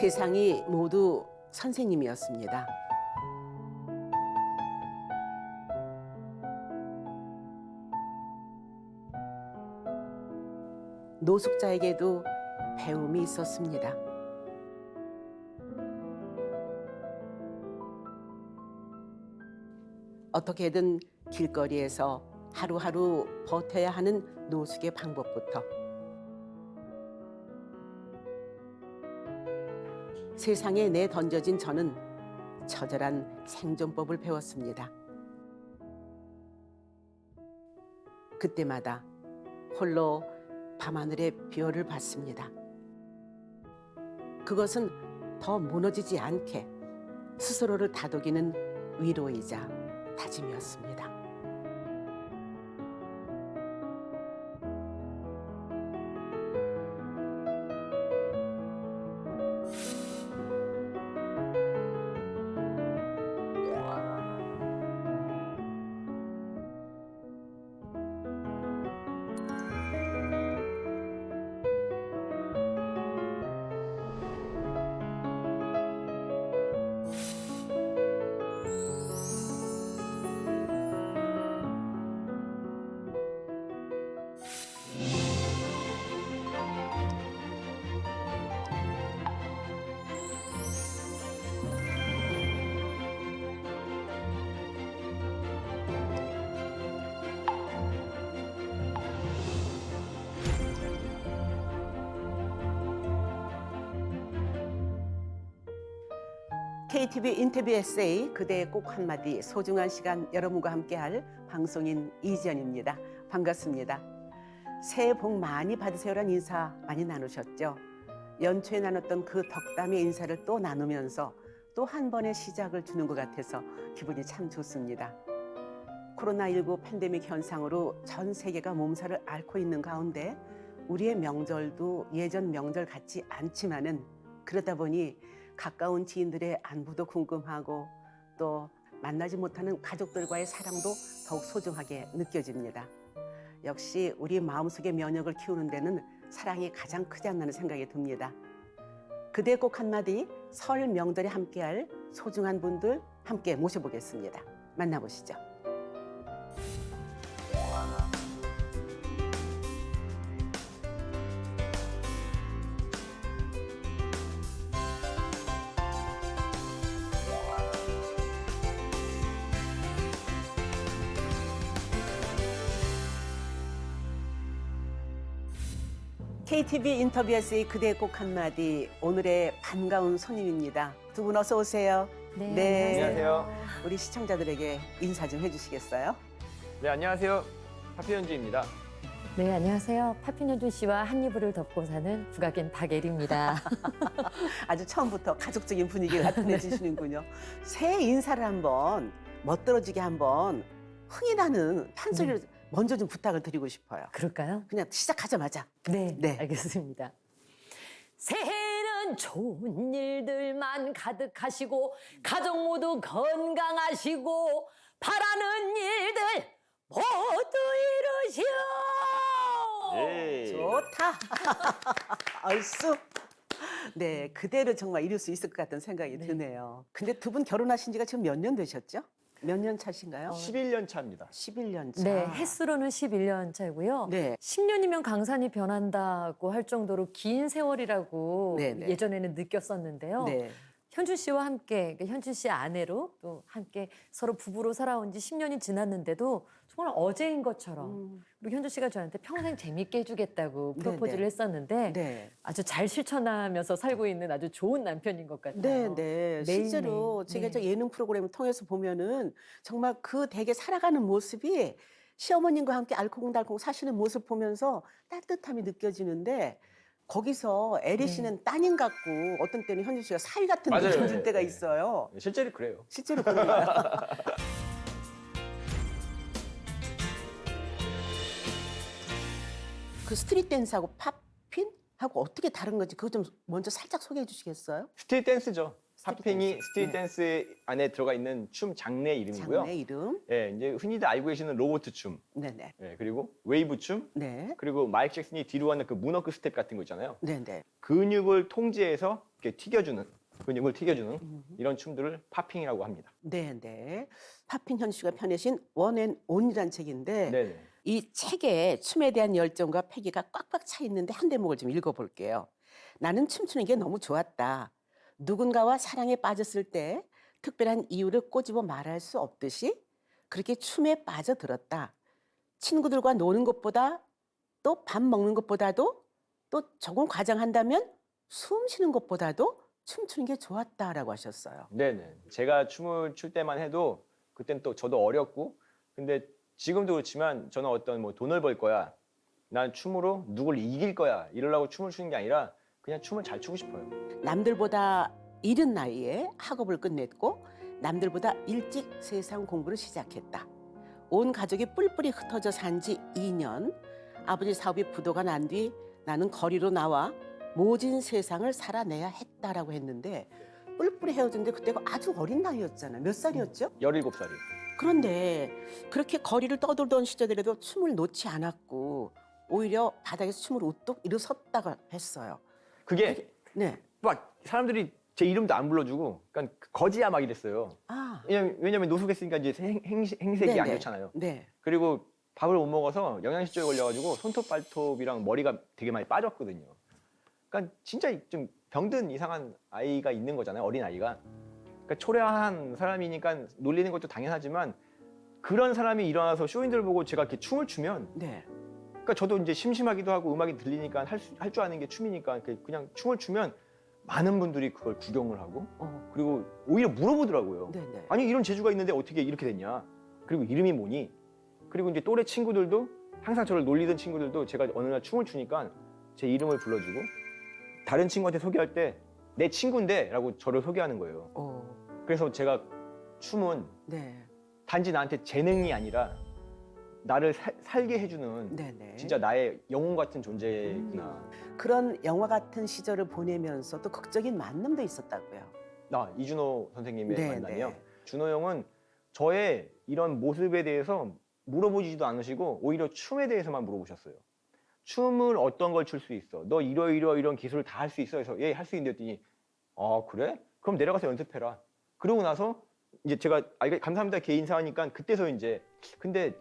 세상이 모두 선생님이었습니다. 노숙자에게도 배움이 있었습니다. 어떻게든 길거리에서 하루하루 버텨야 하는 노숙의 방법부터 세상에 내 던져진 저는 처절한 생존법을 배웠습니다. 그때마다 홀로 밤하늘의 별을 봤습니다. 그것은 더 무너지지 않게 스스로를 다독이는 위로이자 다짐이었습니다. KTV 인터뷰 에세이 그대의 꼭 한마디 소중한 시간 여러분과 함께할 방송인 이지연입니다. 반갑습니다. 새해 복 많이 받으세요란 인사 많이 나누셨죠? 연초에 나눴던 그 덕담의 인사를 또 나누면서 또 한 번의 시작을 주는 것 같아서 기분이 참 좋습니다. 코로나19 팬데믹 현상으로 전 세계가 몸살을 앓고 있는 가운데 우리의 명절도 예전 명절 같지 않지만은 그러다 보니 가까운 지인들의 안부도 궁금하고 또 만나지 못하는 가족들과의 사랑도 더욱 소중하게 느껴집니다. 역시 우리 마음속의 면역을 키우는 데는 사랑이 가장 크지 않나는 생각이 듭니다. 그대 꼭 한마디 설 명절에 함께할 소중한 분들 함께 모셔보겠습니다. 만나보시죠. KTV 인터뷰 에세이 그대 꼭 한마디 오늘의 반가운 손님입니다. 두 분 어서 오세요. 네, 네. 안녕하세요. 우리 시청자들에게 인사 좀 해주시겠어요? 네, 안녕하세요. 하피연주입니다. 네, 안녕하세요. 파피노준 씨와 한 이불을 덮고 사는 국악인 박예리입니다. 아주 처음부터 가족적인 분위기를 네. 나타내 주시는군요. 새해 인사를 한번 멋들어지게 한번 흥이 나는 판소리를 네. 먼저 좀 부탁을 드리고 싶어요. 그럴까요? 그냥 시작하자마자 네, 네. 알겠습니다. 새해는 좋은 일들만 가득하시고 가족 모두 건강하시고 바라는 일들 모두 이루시오. 예. 좋다. 얼쑤. 네, 그대로 정말 이룰 수 있을 것 같다는 생각이 네. 드네요. 근데 두 분 결혼하신 지가 지금 몇 년 되셨죠? 몇 년 차신가요? 11년 차입니다. 11년 차. 네, 횟수로는 11년 차고요. 네. 10년이면 강산이 변한다고 할 정도로 긴 세월이라고 네, 네. 예전에는 느꼈었는데요. 네. 현준 씨와 함께 그러니까 현준 씨 아내로 또 함께 서로 부부로 살아온 지 10년이 지났는데도 정말 어제인 것처럼 음, 우리 현준 씨가 저한테 평생 재밌게 해주겠다고 네, 프로포즈를 네. 했었는데 네. 아주 잘 실천하면서 살고 있는 아주 좋은 남편인 것 같아요. 네, 네. 실제로 제가 네. 저 예능 프로그램을 통해서 보면은 정말 그 댁에 살아가는 모습이 시어머님과 함께 알콩달콩 사시는 모습 보면서 따뜻함이 느껴지는데 거기서 에리 네. 씨는 따님 같고 어떤 때는 현주 씨가 사위 같은. 느낌 들 네, 때가 네. 있어요. 실제로 그래요. 실제로 그런가요? 그 스트릿 댄스하고 팝핀 하고 어떻게 다른 건지 그거 좀 먼저 살짝 소개해 주시겠어요? 스트릿 댄스죠. 팝핑이 댄스. 네. 댄스 안에 들어가 있는 춤 장르 이름이고요. 장르 이름. 예, 이제 흔히들 알고 계시는 로보트 춤, 네네. 예, 그리고 웨이브 춤, 네. 그리고 마이크 잭슨이 뒤로 하는 그 문워크 스텝 같은 거 있잖아요. 네네. 근육을 통제해서 이렇게 튀겨주는 근육을 튀겨주는 음. 이런 춤들을 팝핑이라고 합니다. 네네. 팝핑 현주 씨가 펴내신 원앤 온이란 책인데 네네. 이 책에 춤에 대한 열정과 패기가 꽉꽉 차 있는데 한 대목을 좀 읽어볼게요. 나는 춤추는 게 너무 좋았다. 누군가와 사랑에 빠졌을 때 특별한 이유를 꼬집어 말할 수 없듯이 그렇게 춤에 빠져들었다. 친구들과 노는 것보다 또 밥 먹는 것보다도 또 조금 과장한다면 숨 쉬는 것보다도 춤추는 게 좋았다라고 하셨어요. 네네. 제가 춤을 출 때만 해도 그땐 또 저도 어렸고 근데 지금도 그렇지만 저는 어떤 뭐 돈을 벌 거야. 난 춤으로 누굴 이길 거야. 이러려고 춤을 추는 게 아니라 그냥 춤을 잘 추고 싶어요. 남들보다 이른 나이에 학업을 끝냈고 남들보다 일찍 세상 공부를 시작했다. 온 가족이 뿔뿔이 흩어져 산 지 2년. 아버지 사업이 부도가 난 뒤 나는 거리로 나와 모진 세상을 살아내야 했다라고 했는데 뿔뿔이 헤어졌는데 그때가 아주 어린 나이였잖아요. 몇 살이었죠? 17살이요. 그런데 그렇게 거리를 떠돌던 시절에도 춤을 놓지 않았고 오히려 바닥에서 춤을 우뚝 일어섰다가 했어요. 그게 네. 막 사람들이 제 이름도 안 불러주고 그러니까 거지야 막 이랬어요. 아, 왜냐면, 왜냐면 노숙했으니까 이제 행, 행, 행색이 안 네네. 좋잖아요. 네. 그리고 밥을 못 먹어서 영양실조에 걸려가지고 손톱 발톱이랑 머리가 되게 많이 빠졌거든요. 그러니까 진짜 좀 병든 이상한 아이가 있는 거잖아요. 어린 아이가. 그러니까 초라한 사람이니까 놀리는 것도 당연하지만 그런 사람이 일어나서 쇼인들 보고 제가 이렇게 춤을 추면 네. 그러니까 저도 이제 심심하기도 하고 음악이 들리니까 할 줄 아는 게 춤이니까 그냥 춤을 추면 많은 분들이 그걸 구경을 하고 어, 그리고 오히려 물어보더라고요. 네네. 아니 이런 재주가 있는데 어떻게 이렇게 됐냐? 그리고 이름이 뭐니? 그리고 이제 또래 친구들도 항상 저를 놀리던 친구들도 제가 어느 날 춤을 추니까 제 이름을 불러주고 다른 친구한테 소개할 때 내 친구인데라고 저를 소개하는 거예요. 어, 그래서 제가 춤은 네. 단지 나한테 재능이 아니라 나를 살- 살게 해주는 네네. 진짜 나의 영혼 같은 존재구나. 그런 영화 같은 시절을 보내면서 또 극적인 만남도 있었다고요. 나 이준호 선생님의 네, 만남이요. 네. 준호 형은 저의 이런 모습에 대해서 물어보지도 않으시고 오히려 춤에 대해서만 물어보셨어요. 춤을 어떤 걸 출 수 있어? 너 이러 이러 이런 기술을 다 할 수 있어? 해서 예, 할 수 있는데 했더니 아 그래? 그럼 내려가서 연습해라. 그러고 나서 이제 제가 아 이거 감사합니다 개인사 하니까 그때서 이제 근데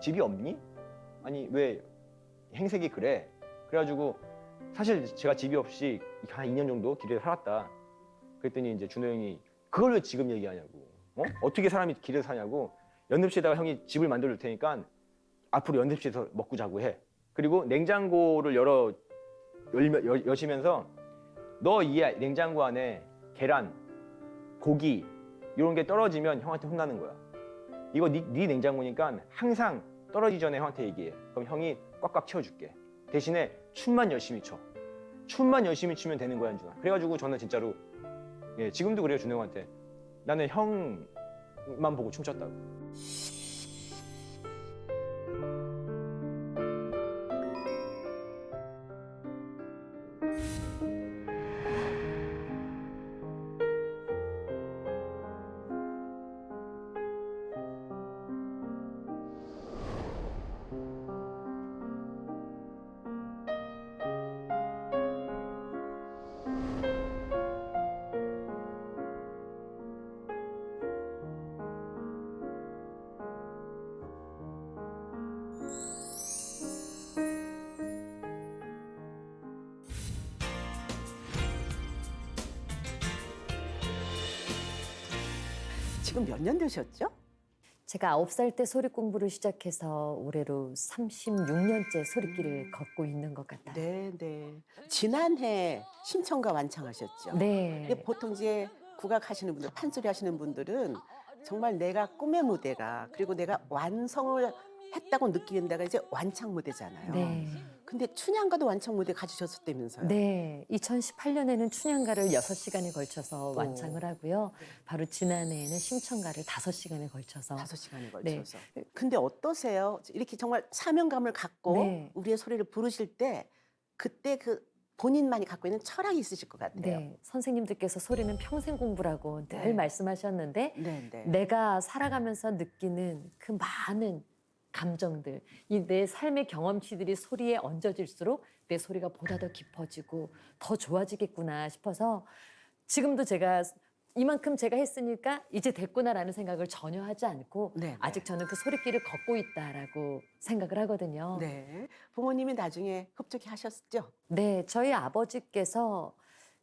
집이 없니? 아니 왜 행색이 그래? 그래가지고 사실 제가 집이 없이 한 2년 정도 길에 살았다. 그랬더니 이제 준호 형이 그걸 왜 지금 얘기하냐고. 어? 어떻게 사람이 길에 사냐고. 연습실에다가 형이 집을 만들어 줄 테니까 앞으로 연습실에서 먹고 자고 해. 그리고 냉장고를 열어 열며, 여, 여시면서 너 이 냉장고 안에 계란, 고기 이런 게 떨어지면 형한테 혼나는 거야. 이거 네, 네 냉장고니까 항상 떨어지기 전에 형한테 얘기해. 그럼 형이 꽉꽉 채워줄게. 대신에 춤만 열심히 춰. 춤만 열심히 추면 되는 거야, 준아. 그래가지고 저는 진짜로 예, 지금도 그래요, 준호 형한테. 나는 형만 보고 춤췄다고. 지금 몇 년 되셨죠? 제가 아홉 살 때 소리 공부를 시작해서 올해로 36년째 소리길을 걷고 있는 것 같아요. 네, 네. 지난해 심청가 완창하셨죠? 네. 근데 보통 이제 국악하시는 분들, 판소리 하시는 분들은 정말 내가 꿈의 무대가 그리고 내가 완성을 했다고 느끼는 데가 이제 완창 무대잖아요. 네. 근데 춘향가도 완창 무대 가지셨다면서요? 네. 2018년에는 춘향가를 여섯 시간에 걸쳐서 완창을 하고요. 바로 지난해에는 심청가를 다섯 시간에 걸쳐서 다섯 시간에 네. 걸쳐서. 근데 어떠세요? 이렇게 정말 사명감을 갖고 네. 우리의 소리를 부르실 때 그때 그 본인만이 갖고 있는 철학이 있으실 것 같아요. 네, 선생님들께서 소리는 평생 공부라고 늘 네. 말씀하셨는데 네, 네. 내가 살아가면서 느끼는 그 많은 감정들, 이 내 삶의 경험치들이 소리에 얹어질수록 내 소리가 보다 더 깊어지고 더 좋아지겠구나 싶어서 지금도 제가 이만큼 제가 했으니까 이제 됐구나라는 생각을 전혀 하지 않고 네, 네. 아직 저는 그 소리길을 걷고 있다라고 생각을 하거든요. 네. 부모님이 나중에 흡족해 하셨죠? 네, 저희 아버지께서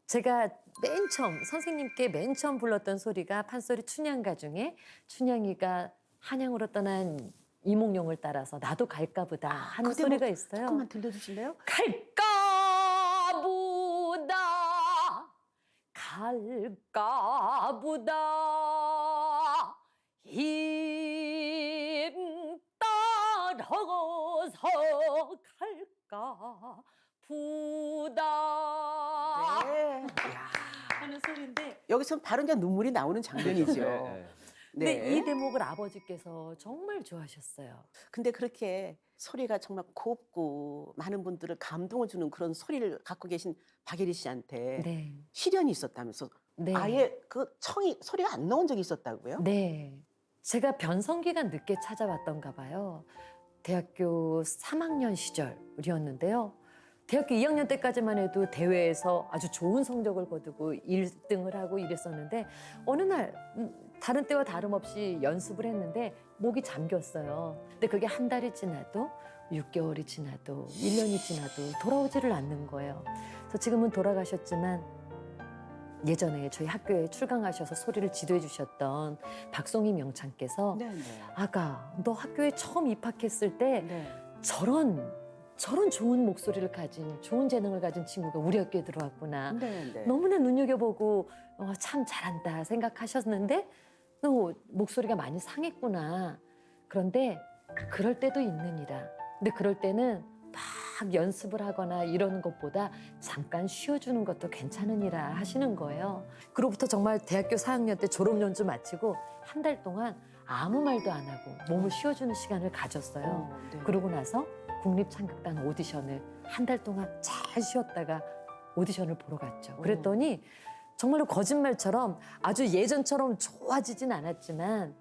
제가 맨 처음 선생님께 맨 처음 불렀던 소리가 판소리 춘향가 중에 춘향이가 한양으로 떠난 이몽룡을 따라서 나도 갈까 보다 하는 그 대목 소리가 있어요. 조금만 들려주실래요? 갈까 보다 갈까 보다 힘 따라서 갈까 보다 네. 야. 하는 소리인데 여기서 바로 이제 눈물이 나오는 장면이죠. 네, 네. 근데 이 대목을 아버지께서 정말 좋아하셨어요. 근데 그렇게 소리가 정말 곱고 많은 분들을 감동을 주는 그런 소리를 갖고 계신 박예리 씨한테 네. 시련이 있었다면서 네. 아예 그 청이 소리가 안 나온 적이 있었다고요? 네. 제가 변성기가 늦게 찾아왔던가 봐요. 대학교 3학년 시절이었는데요. 대학교 2학년 때까지만 해도 대회에서 아주 좋은 성적을 거두고 1등을 하고 이랬었는데 어느 날 음, 다른 때와 다름없이 연습을 했는데 목이 잠겼어요. 근데 그게 한 달이 지나도 6개월이 지나도 1년이 지나도 돌아오지를 않는 거예요. 그래서 지금은 돌아가셨지만 예전에 저희 학교에 출강하셔서 소리를 지도해 주셨던 박송희 명창께서 네, 네. 아가 너 학교에 처음 입학했을 때 네. 저런 저런 좋은 목소리를 가진 좋은 재능을 가진 친구가 우리 학교에 들어왔구나. 네, 네. 너무나 눈여겨보고 어, 참 잘한다 생각하셨는데 또 목소리가 많이 상했구나. 그런데 그럴 때도 있느니라. 근데 그럴 때는 막 연습을 하거나 이러는 것보다 잠깐 쉬어주는 것도 괜찮으니라 하시는 거예요. 그로부터 정말 대학교 4학년 때 졸업 연주 마치고 한 달 동안 아무 말도 안 하고 몸을 쉬어주는 시간을 가졌어요. 어, 네. 그러고 나서 국립창극단 오디션을 한 달 동안 잘 쉬었다가 오디션을 보러 갔죠. 그랬더니 정말로 거짓말처럼 아주 예전처럼 좋아지진 않았지만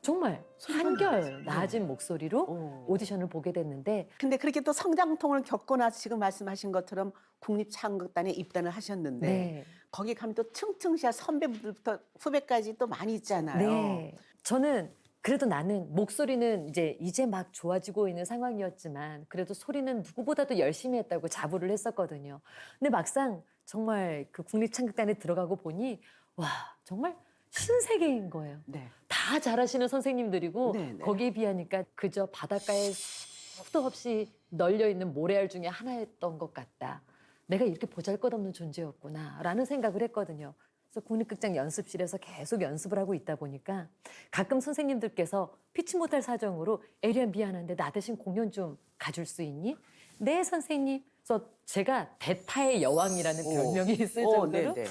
정말 한결 나았어요. 나아진 목소리로 어. 오디션을 보게 됐는데 근데 그렇게 또 성장통을 겪고 나서 지금 말씀하신 것처럼 국립창극단에 입단을 하셨는데 네. 거기 가면 또 층층샤 선배분들부터 후배까지 또 많이 있잖아요. 네. 저는 그래도 나는 목소리는 이제 이제 막 좋아지고 있는 상황이었지만 그래도 소리는 누구보다도 열심히 했다고 자부를 했었거든요. 근데 막상 정말 그 국립창극단에 들어가고 보니 와 정말 신세계인 거예요. 네. 다 잘하시는 선생님들이고 네, 네. 거기에 비하니까 그저 바닷가에 수도 없이 널려 있는 모래알 중에 하나였던 것 같다. 내가 이렇게 보잘것없는 존재였구나라는 생각을 했거든요. 그래서 국립극장 연습실에서 계속 연습을 하고 있다 보니까 가끔 선생님들께서 피치 못할 사정으로 에리야 미안한데 나 대신 공연 좀 가줄 수 있니? 네 선생님. 그래서 제가 대타의 여왕이라는 오. 별명이 있을 어, 정도로 네, 네.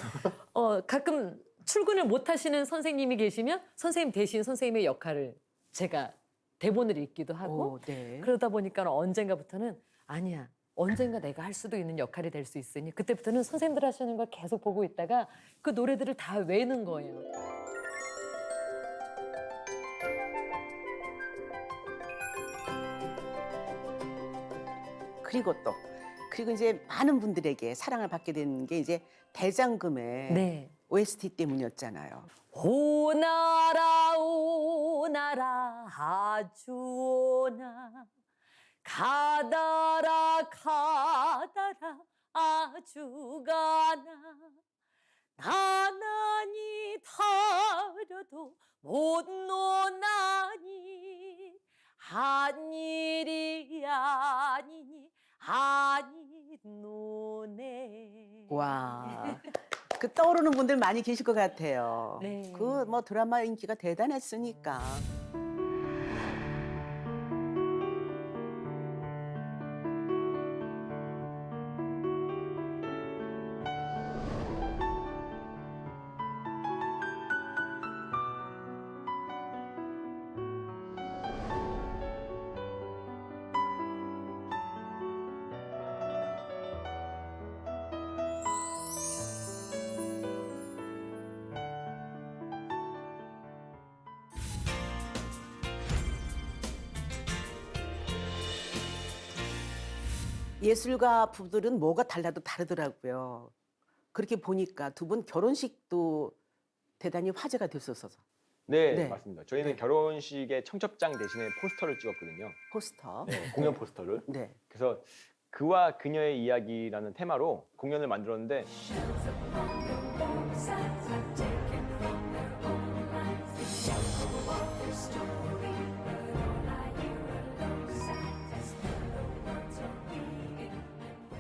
어, 가끔 출근을 못 하시는 선생님이 계시면 선생님 대신 선생님의 역할을 제가 대본을 읽기도 하고 오, 네. 그러다 보니까 언젠가부터는 아니야. 언젠가 내가 할 수도 있는 역할이 될 수 있으니 그때부터는 선생님들 하시는 걸 계속 보고 있다가 그 노래들을 다 외는 거예요. 그리고 또 그리고 이제 많은 분들에게 사랑을 받게 된게 이제 대장금의 네. OST 때문이었잖아요. 오나라 오나라 아주 오나 가다라 가다라 아주 가나 나나니 다려도 못 노나니 한 일이 아니니 아니 노네 와. 그 떠오르는 분들 많이 계실 것 같아요. 네. 그 뭐 드라마 인기가 대단했으니까. 예술가 부부들은 뭐가 달라도 다르더라고요. 그렇게 보니까 두 분 결혼식도 대단히 화제가 됐었어서 네, 네. 맞습니다. 저희는 네. 결혼식의 청첩장 대신에 포스터를 찍었거든요. 포스터. 네, 공연 포스터를. 네. 그래서 그와 그녀의 이야기라는 테마로 공연을 만들었는데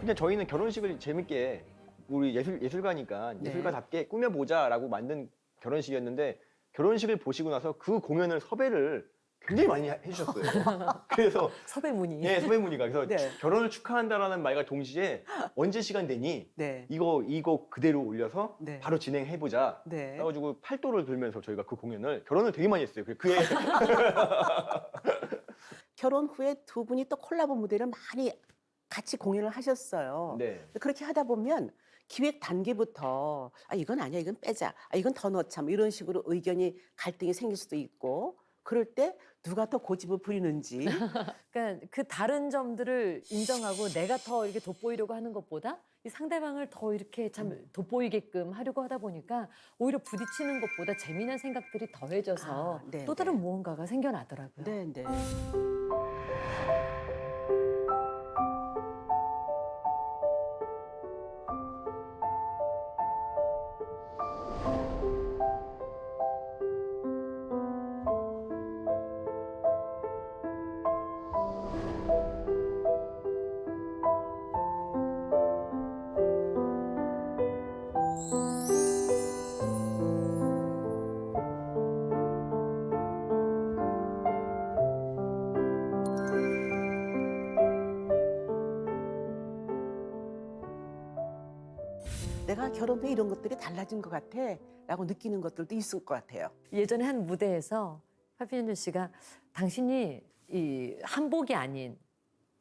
근데 저희는 결혼식을 재밌게 우리 예술 예술가니까 네. 예술가답게 꾸며보자라고 만든 결혼식이었는데 결혼식을 보시고 나서 그 공연을 섭외를 굉장히 많이 해- 해주셨어요. 그래서 섭외 문의. 예, 섭외 문의가 그래서 네. 결혼을 축하한다라는 말과 동시에 언제 시간 되니 네. 이거 이거 그대로 올려서 네. 바로 진행해 보자. 네. 그래가지고 팔도를 들면서 저희가 그 공연을 결혼을 되게 많이 했어요. 그- 그의 결혼 후에 두 분이 또 콜라보 무대를 많이 같이 공연을 하셨어요. 네. 그렇게 하다 보면 기획 단계부터 아 이건 아니야 이건 빼자 아 이건 더 넣자 뭐 이런 식으로 의견이 갈등이 생길 수도 있고 그럴 때 누가 더 고집을 부리는지 그러니까 그 다른 점들을 인정하고 내가 더 이렇게 돋보이려고 하는 것보다 이 상대방을 더 이렇게 참 음. 돋보이게끔 하려고 하다 보니까 오히려 부딪히는 것보다 재미난 생각들이 더해져서 아, 네, 또 네. 다른 무언가가 생겨나더라고요. 네, 네. 결혼 후에 이런 것들이 달라진 것 같아 라고 느끼는 것들도 있을 것 같아요. 예전에 한 무대에서 하피엔조 씨가 당신이 이 한복이 아닌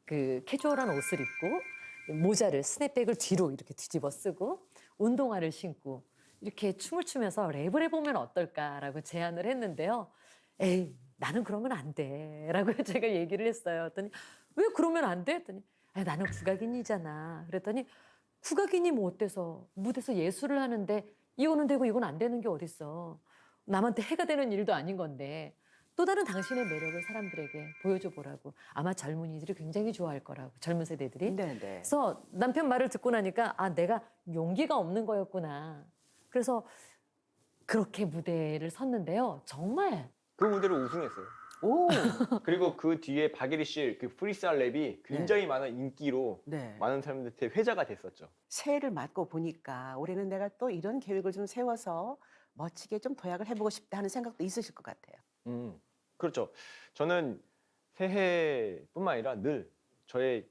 그 캐주얼한 옷을 입고 모자를 스냅백을 뒤로 이렇게 뒤집어 쓰고 운동화를 신고 이렇게 춤을 추면서 랩을 해보면 어떨까라고 제안을 했는데요. 에이 나는 그러면 안 돼라고 제가 얘기를 했어요. 했더니 왜 그러면 안 돼? 했더니 아, 나는 국악인이잖아. 그랬더니 국악인이 뭐 어때서 무대에서 예술을 하는데 이거는 되고 이건 안 되는 게 어딨어. 남한테 해가 되는 일도 아닌 건데 또 다른 당신의 매력을 사람들에게 보여줘 보라고 아마 젊은이들이 굉장히 좋아할 거라고 젊은 세대들이 네, 네. 그래서 남편 말을 듣고 나니까 아 내가 용기가 없는 거였구나 그래서 그렇게 무대를 섰는데요 정말 그 무대로 우승했어요. 오, 그리고 그 뒤에 박예리 씨그 프리스타일 랩이 굉장히 많은 인기로 네. 많은 사람들한테 회자가 됐었죠. 새해를 맞고 보니까 올해는 내가 또 이런 계획을 좀 세워서 멋지게 좀 도약을 해보고 싶다 하는 생각도 있으실 것 같아요. 음, 그렇죠. 저는 새해뿐만 아니라 늘 저의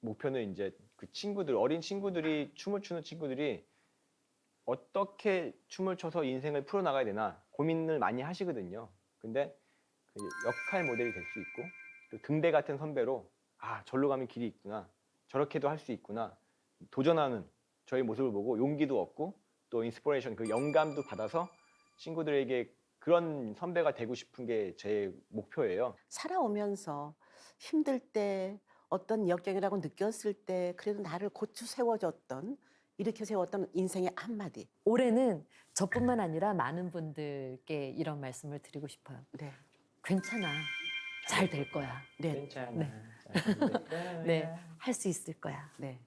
목표는 이제 그 친구들, 어린 친구들이 춤을 추는 친구들이 어떻게 춤을 춰서 인생을 풀어나가야 되나 고민을 많이 하시거든요. 근데 그 역할 모델이 될 수 있고 또 등대 같은 선배로 아, 절로 가면 길이 있구나. 저렇게도 할 수 있구나. 도전하는 저의 모습을 보고 용기도 얻고 또 인스피레이션, 그 영감도 받아서 친구들에게 그런 선배가 되고 싶은 게 제 목표예요. 살아오면서 힘들 때 어떤 역경이라고 느꼈을 때 그래도 나를 고추 세워줬던 이렇게 세웠던 인생의 한마디. 올해는 저뿐만 아니라 많은 분들께 이런 말씀을 드리고 싶어요 네. 괜찮아 잘 될 거야 네. 괜찮아. 네. 네 할 수 있을 거야 네.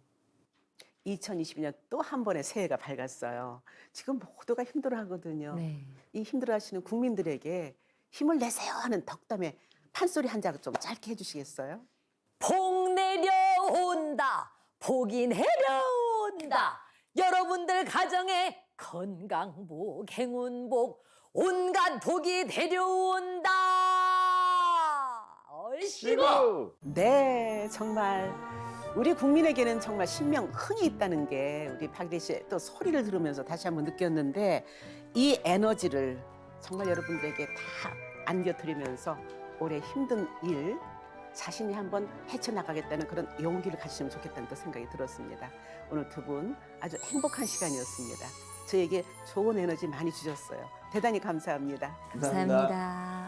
2022년 또 한 번의 새해가 밝았어요. 지금 모두가 힘들어 하거든요. 네. 이 힘들어 하시는 국민들에게 힘을 내세요 하는 덕담에 판소리 한 자락 좀 짧게 해주시겠어요? 복 내려온다. 복이 내려온다. 여러분들 가정에 건강복, 행운복, 온갖 복이 내려온다. 얼씨구. 시고 네, 정말 우리 국민에게는 정말 신명 흥이 있다는 게 우리 박대 씨의 또 소리를 들으면서 다시 한번 느꼈는데 이 에너지를 정말 여러분들에게 다 안겨드리면서 올해 힘든 일 자신이 한번 헤쳐나가겠다는 그런 용기를 가지시면 좋겠다는 또 생각이 들었습니다. 오늘 두 분 아주 행복한 시간이었습니다. 저에게 좋은 에너지 많이 주셨어요. 대단히 감사합니다. 감사합니다.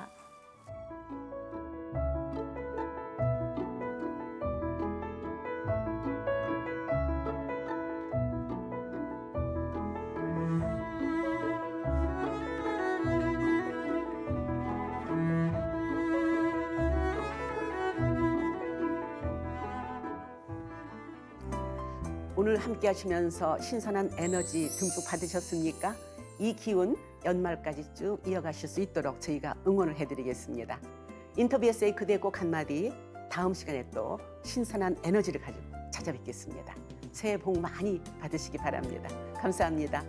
함께 하시면서 신선한 에너지 듬뿍 받으셨습니까? 이 기운 연말까지 쭉 이어가실 수 있도록 저희가 응원을 해드리겠습니다. 인터뷰 에세이 그대 꼭 한마디 다음 시간에 또 신선한 에너지를 가지고 찾아뵙겠습니다. 새해 복 많이 받으시기 바랍니다. 감사합니다.